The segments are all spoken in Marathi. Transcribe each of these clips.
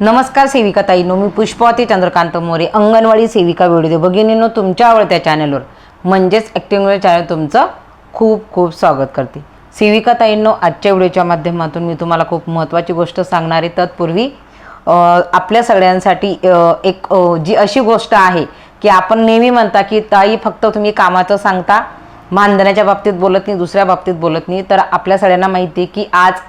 नमस्कार सेविका ताईनो मी पुष्पावती चंद्रकांत मोरे अंगणवाडी सेविका व्हिडिओ भगिनींनो तुमच्या आवडत्या चॅनलवर म्हणजेच ॲक्टिंग चॅनल तुमचं खूप खूप स्वागत करते. सेविका ताईंनो आजच्या व्हिडिओच्या माध्यमातून मी तुम्हाला खूप महत्त्वाची गोष्ट सांगणार आहे. तत्पूर्वी आपल्या सगळ्यांसाठी एक जी अशी गोष्ट आहे की आपण नेहमी म्हणता की ताई फक्त तुम्ही कामाचं सांगता मानधनाच्या बाबतीत बोलत नाही दुसऱ्या बाबतीत बोलत नाही. तर आपल्या सगळ्यांना माहिती आहे की आज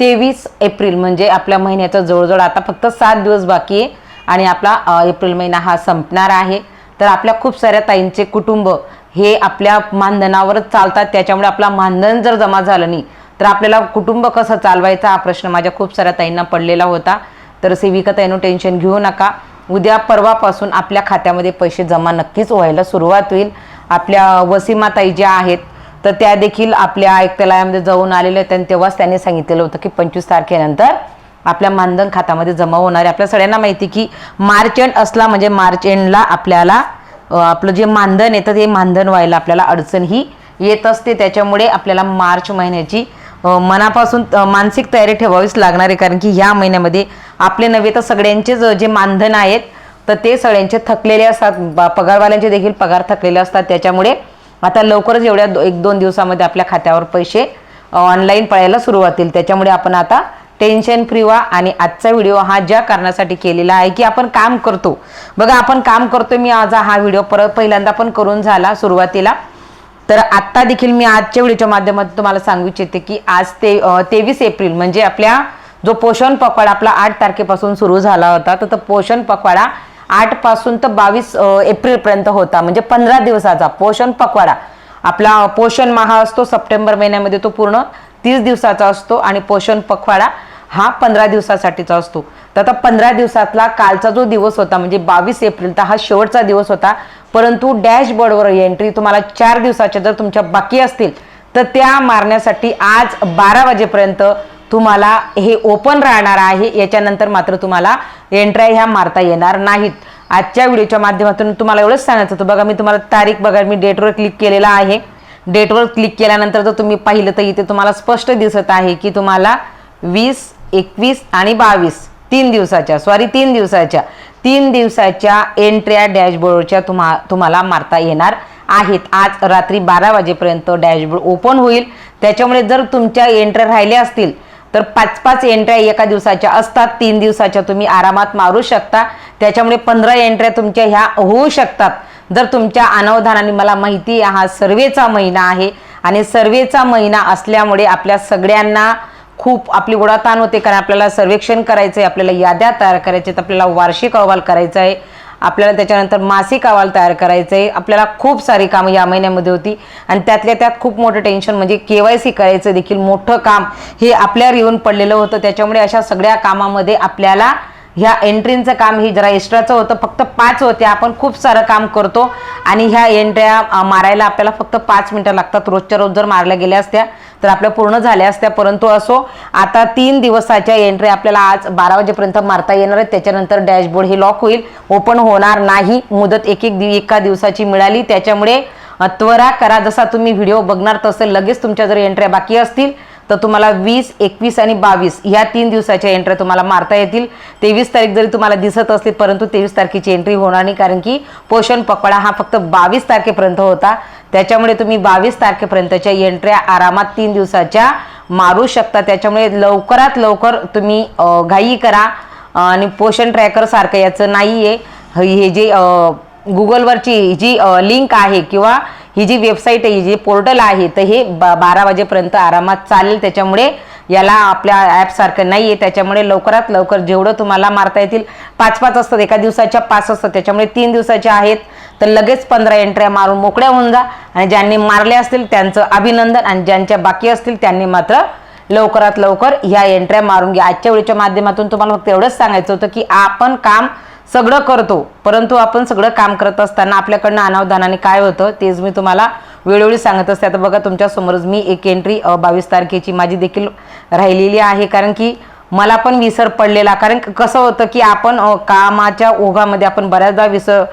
तेवीस एप्रिल म्हणजे आपल्या महिन्याचं जवळजवळ आता फक्त सात दिवस बाकी आहे आणि आपला एप्रिल महिना हा संपणार आहे. तर आपल्या खूप साऱ्या ताईंचे कुटुंब हे आपल्या मानधनावरच चालतात. त्याच्यामुळे आपला मानधन जर जमा झालं नाही तर आपल्याला कुटुंब कसं चालवायचा हा प्रश्न माझ्या खूप साऱ्या ताईंना पडलेला होता. तर सेविका ताईनं टेन्शन घेऊ नका. उद्या परवापासून आपल्या खात्यामध्ये पैसे जमा नक्कीच व्हायला सुरुवात होईल. आपल्या वसीमाताई ज्या आहेत तर त्या देखील आपल्या आयुक्तालयामध्ये जाऊन आलेल्या आहेत. आणि तेव्हाच त्यांनी सांगितलेलं होतं की पंचवीस तारखेनंतर आपल्या मानधन खात्यामध्ये जमा होणार आहे. आपल्या सगळ्यांना माहिती की मार्च एंड असला म्हणजे मार्च एंडला आपल्याला आपलं जे मानधन येतं ते मानधन व्हायला आपल्याला अडचण ही येत असते. त्याच्यामुळे आपल्याला मार्च महिन्याची मनापासून मानसिक तयारी ठेवावीच लागणार आहे. कारण की ह्या महिन्यामध्ये आपले नव्हे तर सगळ्यांचेच जे मानधन आहेत तर ते सगळ्यांचे थकलेले असतात. पगारवाल्यांचे देखील पगार थकलेले असतात. त्याच्यामुळे आता लवकरच एवढ्या दो- एक दोन दिवसामध्ये आपल्या खात्यावर पैसे ऑनलाईन पडायला सुरुवात होईल त्याच्यामुळे आपण आता टेन्शन फ्री व्हा आणि आजचा व्हिडिओ हा ज्या कारणासाठी केलेला आहे की आपण काम करतो. बघा आपण काम करतो मी आज हा व्हिडिओ परत पहिल्यांदा पण करून झाला सुरुवातीला. तर आत्ता देखील मी आजच्या व्हिडिओच्या माध्यमातून तुम्हाला सांगू इच्छिते की आज ते तेवीस एप्रिल म्हणजे आपल्या जो पोषण पखवाडा आपला आठ तारखेपासून सुरू झाला होता तर तो पोषण पखवाडा आठपासून तर बावीस एप्रिलपर्यंत होता. म्हणजे पंधरा दिवसाचा पोषण पखवाडा. आपला पोषण महा असतो सप्टेंबर महिन्यामध्ये तो पूर्ण तीस दिवसाचा असतो आणि पोषण पखवाडा हा पंधरा दिवसासाठीचा असतो. तर आता पंधरा दिवसातला कालचा जो दिवस होता म्हणजे बावीस एप्रिलचा हा शेवटचा दिवस होता. परंतु डॅशबोर्डवर एंट्री तुम्हाला चार दिवसाच्या जर तुमच्या बाकी असतील तर त्या मारण्यासाठी आज बारा वाजेपर्यंत तुम्हाला हे ओपन राहणार आहे याच्यानंतर मात्र तुम्हाला एंट्र्या ह्या मारता येणार नाहीत. आजच्या व्हिडिओच्या माध्यमातून तुम्हाला एवढंच सांगायचं होतं. बघा मी तुम्हाला तारीख बघा मी डेटवर क्लिक केलेला आहे. डेटवर क्लिक केल्यानंतर जर तुम्ही पाहिलं तर इथे तुम्हाला स्पष्ट दिसत आहे की तुम्हाला वीस एकवीस आणि बावीस तीन दिवसाच्या सॉरी तीन दिवसाच्या तीन दिवसाच्या एंट्र्या डॅशबोर्डच्या तुम्हा तुम्हाला मारता येणार आहेत. आज रात्री बारा वाजेपर्यंत डॅशबोर्ड ओपन होईल. त्याच्यामुळे जर तुमच्या एंट्र्या राहिल्या असतील तर पाच पाच एंट्र्या एका दिवसाच्या असतात तीन दिवसाच्या तुम्ही आरामात मारू शकता. त्याच्यामुळे पंधरा एंट्र्या तुमच्या ह्या होऊ शकतात. जर तुमच्या अनावधानाने मला माहिती आहे हा सर्वेचा महिना आहे आणि सर्वेचा महिना असल्यामुळे आपल्या सगळ्यांना खूप आपली गोडाताण होते कारण आपल्याला सर्वेक्षण करायचं आहे आपल्याला याद्या तयार करायच्या आहेत आपल्याला वार्षिक अहवाल करायचा आहे. आपल्याला त्याच्यानंतर मासिक अहवाल तयार करायचं. आहे आपल्याला खूप सारी कामं या महिन्यामध्ये होती. आणि त्यातल्या त्यात खूप मोठं टेन्शन म्हणजे के वाय सी करायचं देखील मोठं काम हे आपल्यावर येऊन पडलेलं होतं. त्याच्यामुळे अशा सगळ्या कामामध्ये आपल्याला ह्या एंट्रींचं काम ही जरा एक्स्ट्राचं होतं. फक्त पाच होते आपण खूप सारं काम करतो आणि ह्या एंट्र्या मारायला आपल्याला फक्त पाच मिनटं लागतात. रोजच्या रोज जर मारल्या गेल्या असत्या तर आपल्या पूर्ण झाल्या असत्या परंतु असो आता तीन दिवसाच्या एंट्री आपल्याला आज बारा वाजेपर्यंत मारता येणार आहेत. त्याच्यानंतर डॅशबोर्ड हे लॉक होईल. ओपन होणार नाही. मुदत एक एक दिव एका दिवसाची मिळाली. त्याच्यामुळे त्वरा करा. जसा तुम्ही व्हिडिओ बघणार तसं लगेच तुमच्या जर एंट्र्या बाकी असतील तर तुम्हाला वीस एकवीस आणि बावीस ह्या तीन दिवसाच्या एंट्र्या तुम्हाला मारता येतील. तेवीस तारीख जरी तुम्हाला दिसत असली परंतु तेवीस तारखेची एंट्री होणार नाही कारण की पोषण पकवाडा हा फक्त बावीस तारखेपर्यंत होता. त्याच्यामुळे तुम्ही बावीस तारखेपर्यंतच्या एंट्र्या आरामात तीन दिवसाच्या मारू शकता. त्याच्यामुळे लवकरात लवकर तुम्ही घाई करा. आणि पोषण ट्रॅकर सारखं याचं नाही आहे हे जे गुगलवरची जी लिंक आहे किंवा ही जी वेबसाईट आहे ही जी पोर्टल आहे तर हे बा बारा वाजेपर्यंत आरामात चालेल. त्याच्यामुळे याला आपल्या ॲपसारखं नाही आहे त्याच्यामुळे लवकरात लवकर जेवढं तुम्हाला मारता येतील पाच पाच असतात. एका दिवसाच्या पाच असतात. त्याच्यामुळे तीन दिवसाच्या आहेत. तर लगेच पंधरा एंट्र्या मारून मोकळ्या होऊन जा. आणि ज्यांनी मारले असतील त्यांचं अभिनंदन. आणि ज्यांच्या बाकी असतील त्यांनी मात्र लवकरात लवकर ह्या एंट्र्या मारून घ्या. आजच्या वेळेच्या माध्यमातून तुम्हाला फक्त एवढंच सांगायचं होतं की आपण काम सगळं करतो. परंतु आपण सगळं काम करत असताना आपल्याकडनं अनावधानाने काय होतं तेच मी तुम्हाला वेळोवेळी सांगत असते. आता बघा तुमच्यासमोरच मी एक एंट्री बावीस तारखेची माझी देखील राहिलेली आहे. कारण की मला पण विसर पडलेला. कारण कसं होतं की आपण कामाच्या ओघामध्ये आपण बऱ्याचदा विसर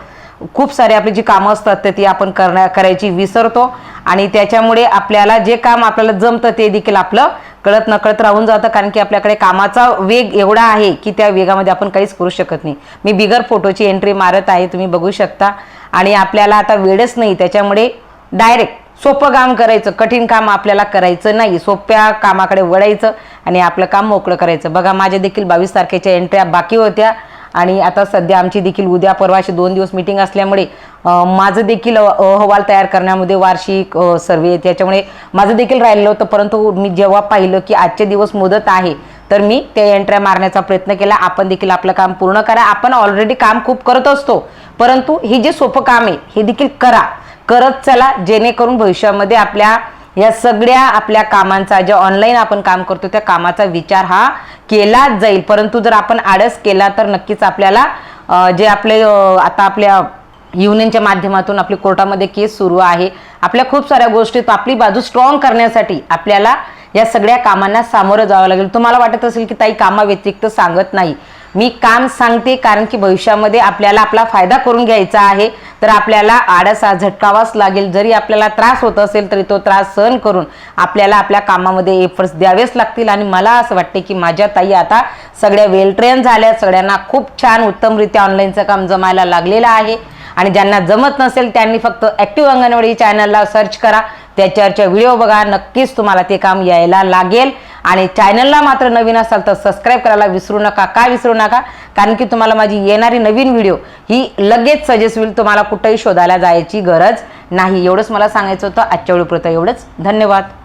खूप सारे आपली जी कामं असतात तर ती आपण करण्या करायची विसरतो. आणि त्याच्यामुळे आपल्याला जे काम आपल्याला जमतं ते देखील आपलं कळत नकळत राहून जातं. कारण की आपल्याकडे कामाचा वेग एवढा आहे की त्या वेगामध्ये आपण काहीच करू शकत नाही. मी बिगर फोटोची एंट्री मारत आहे तुम्ही बघू शकता. आणि आपल्याला आता वेळच नाही. त्याच्यामुळे डायरेक्ट सोपं काम करायचं. कठीण काम आपल्याला करायचं नाही. सोप्या कामाकडे वळायचं आणि आपलं काम मोकळं करायचं. बघा माझ्या देखील बावीस तारखेच्या एंट्र्या बाकी होत्या. आणि आता सध्या आमची देखील उद्या परवाशी दोन दिवस मिटिंग असल्यामुळे माझं देखील अहवाल तयार करण्यामध्ये वार्षिक सर्वे त्याच्यामुळे माझं देखील राहिलेलं होतं. परंतु मी जेव्हा पाहिलं की आजचे दिवस मुदत आहे तर मी त्या एंट्र्या मारण्याचा प्रयत्न केला. आपण देखील आपलं काम पूर्ण करा. आपण ऑलरेडी काम खूप करत असतो. परंतु हे जे सोपं काम आहे हे देखील करा. करत चला जेणेकरून भविष्यामध्ये आपल्या या सगळ्या आपल्या कामांचा ज्या ऑनलाईन आपण काम करतो त्या कामाचा विचार हा केलाच जाईल. परंतु जर आपण आळस केला तर नक्कीच आपल्याला जे आपले आता आपल्या युनियनच्या माध्यमातून आपली कोर्टामध्ये केस सुरू आहे आपल्या खूप साऱ्या गोष्टीत आपली बाजू स्ट्रॉंग करण्यासाठी आपल्याला या सगळ्या कामांना सामोरं जावं लागेल. तुम्हाला वाटत असेल की ताई कामाव्यतिरिक्त सांगत नाही. मी काम सांगते कारण की भविष्यामध्ये आपल्याला आपला फायदा करून घ्यायचा आहे. तर आपल्याला आडसा झटकावाच लागेल. जरी आपल्याला त्रास होत असेल तरी तो त्रास सहन करून आपल्याला आपल्या कामामध्ये एफर्ट्स द्यावेच लागतील. आणि मला असं वाटते की माझ्या ताई आता सगळ्या वेल ट्रेन झाल्या. सगळ्यांना खूप छान उत्तमरित्या ऑनलाईनचं काम जमायला लागलेलं आहे. आणि ज्यांना जमत नसेल त्यांनी फक्त ॲक्टिव्ह अंगणवाडी चॅनलला सर्च करा. त्याच्यावरच्या व्हिडिओ बघा नक्कीच तुम्हाला ते काम यायला लागेल. आणि चॅनलला मात्र नवीन असाल तर सबस्क्राईब करायला विसरू नका. का विसरू नका? कारण की तुम्हाला माझी येणारी नवीन व्हिडिओ ही लगेच सजेस्ट होईल. तुम्हाला कुठंही शोधायला जायची गरज नाही. एवढंच मला सांगायचं होतं. आजच्या वेळीपुरतं एवढंच. धन्यवाद.